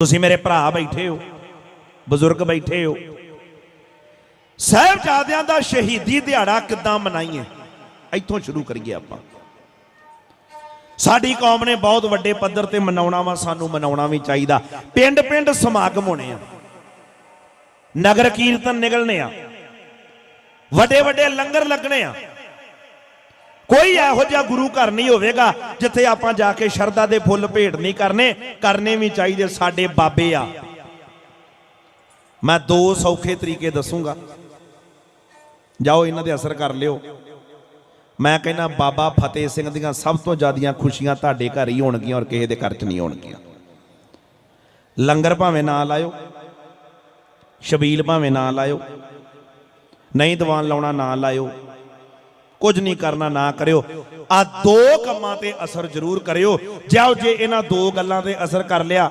ਤੁਸੀਂ ਮੇਰੇ ਭਰਾ ਬੈਠੇ ਹੋ, ਬਜ਼ੁਰਗ ਬੈਠੇ ਹੋ। ਸਾਹਿਬਜ਼ਾਦਿਆਂ ਦਾ ਸ਼ਹੀਦੀ ਦਿਹਾੜਾ ਕਿੱਦਾਂ ਮਨਾਈਏ? ਇੱਥੋਂ ਸ਼ੁਰੂ ਕਰੀਏ ਆਪਾਂ। ਸਾਡੀ ਕੌਮ ਨੇ ਬਹੁਤ ਵੱਡੇ ਪੱਧਰ ਤੇ ਮਨਾਉਣਾ ਵਾ, ਸਾਨੂੰ ਮਨਾਉਣਾ ਵੀ ਚਾਹੀਦਾ। ਪਿੰਡ ਪਿੰਡ ਸਮਾਗਮ ਹੋਣੇ ਆ। ਨਗਰ ਕੀਰਤਨ ਨਿਕਲਣੇ ਆ। ਵੱਡੇ ਵੱਡੇ ਲੰਗਰ ਲੱਗਣੇ ਆ। ਕੋਈ ਇਹੋ ਜਿਹਾ ਗੁਰੂ ਘਰ ਨਹੀਂ ਹੋਵੇਗਾ ਜਿੱਥੇ ਆਪਾਂ ਜਾ ਕੇ ਸ਼ਰਧਾ ਦੇ ਫੁੱਲ ਭੇਟ ਨਹੀਂ ਕਰਨੇ ਕਰਨੇ ਵੀ ਚਾਹੀਦੇ ਸਾਡੇ ਬਾਬੇ ਆ। ਮੈਂ ਦੋ ਸੌਖੇ ਤਰੀਕੇ ਦੱਸੂਗਾ। ਜਾਓ ਇਹਨਾਂ ਦੇ ਅਸਰ ਕਰ ਲਿਓ। ਮੈਂ ਕਹਿੰਦਾ, ਬਾਬਾ ਫਤਿਹ ਸਿੰਘ ਦੀਆਂ ਸਭ ਤੋਂ ਜ਼ਿਆਦੀਆਂ ਖੁਸ਼ੀਆਂ ਤੁਹਾਡੇ ਘਰ ਹੀ ਹੋਣਗੀਆਂ ਔਰ ਕਿਸੇ ਦੇ ਘਰ 'ਚ ਨਹੀਂ ਹੋਣਗੀਆਂ। ਲੰਗਰ ਭਾਵੇਂ ਨਾ ਲਾਇਓ, ਸ਼ਬੀਲ ਭਾਵੇਂ ਨਾ ਲਾਇਓ, ਨਹੀਂ ਦੀਵਾਨ ਲਾਉਣਾ ਨਾ ਲਾਇਓ ਕੁਝ ਨਹੀਂ ਕਰਨਾ ਨਾ ਕਰਿਓ। ਆ ਦੋ ਕੰਮਾਂ ਤੇ ਅਸਰ ਜ਼ਰੂਰ ਕਰਿਓ। ਜਾਓ ਜੇ ਇਹਨਾਂ ਦੋ ਗੱਲਾਂ ਤੇ ਅਸਰ ਕਰ ਲਿਆ